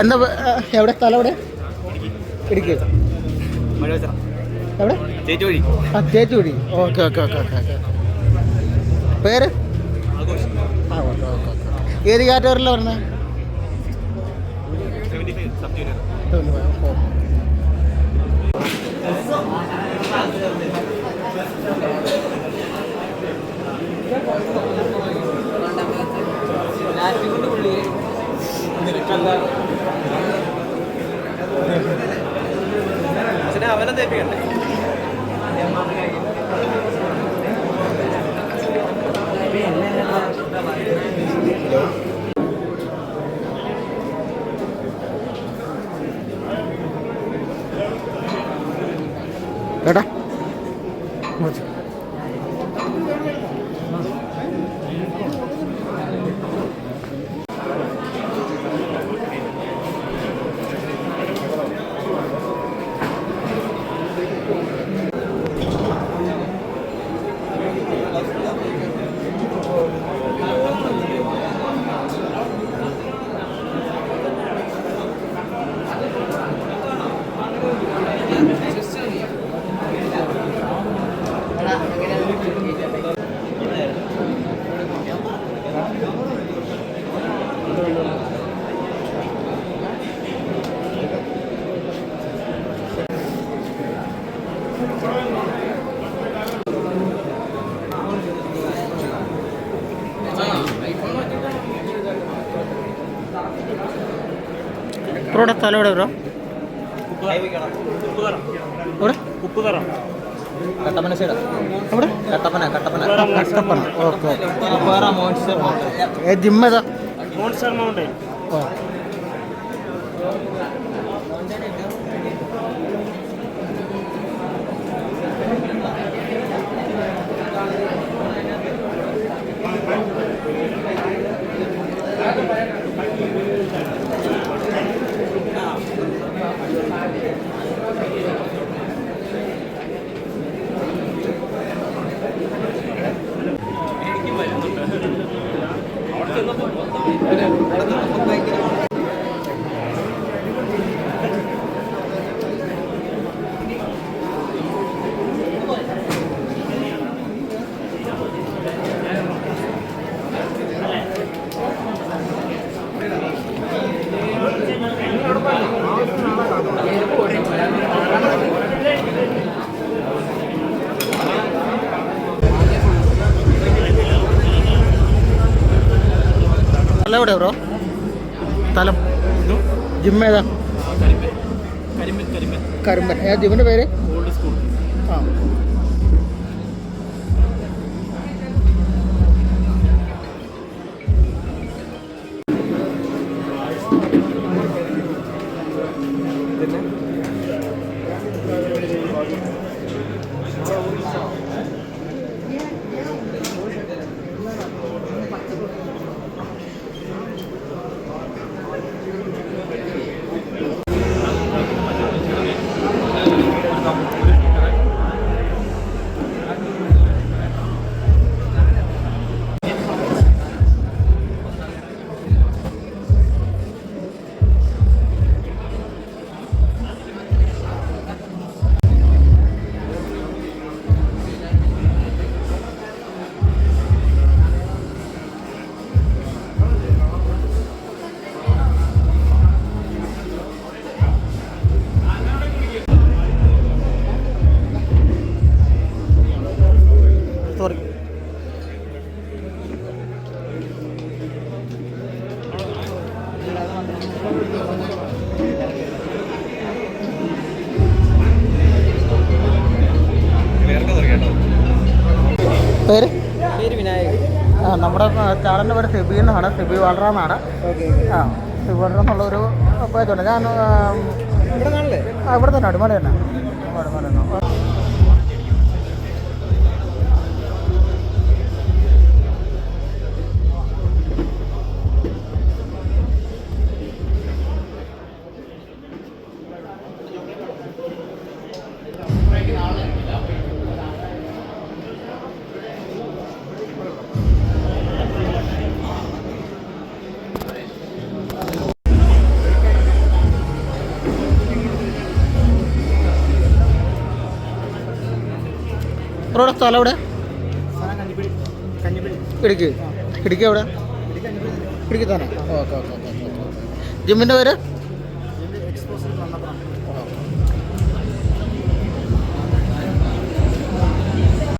എന്താ എവിടെ? സ്ഥലം എവിടെ? ഇടുക്കി. എവിടെ? ആ ചേച്ചൂടി okay okay okay okay okay. പേര്? ഏത് കാറ്റഗറിയിലാണ് വരുന്നത് സെവന്റി പുള്ളിയെ സബ് അവനെ തേപ്പിക്കണ്ടേ എടാ ബ്രോയുടെ സ്ഥലം എവിടെ ബ്രോ? എവിടെ? ഉപ്പുതറ കട്ടപ്പന സൈഡ് എവിടെ? Kattappana Kattappana. Kattappana. Okay Upputhara monster mountain but എവിടെ ബ്രോ സ്ഥലം ജിം ഏതാ? കരിമ്പൻ കരിമ്പൻ. ജിമ്മിന്റെ പേര്? ഓൾഡ് സ്കൂൾ ആ. പേര്? പേര് വിനായക് ആ നമ്മുടെ ചാടന്റെ പേര് സിബി എന്നാണ്. സിബി വളറ എന്നാണ് ആ സിബി വളറ എന്നുള്ളൊരു പേജുണ്ട് ഞാൻ ഇവിടെ തന്നെ അടിമല തന്നെ. അടിമല റോഡ് സ്ഥലം എവിടെ? ഇടുക്കി. ഇടുക്കി എവിടെ? ഇടുക്കി തന്നെ. ഓക്കെ ഓക്കെ ഓക്കെ ജിമ്മിന്റെ പേര്?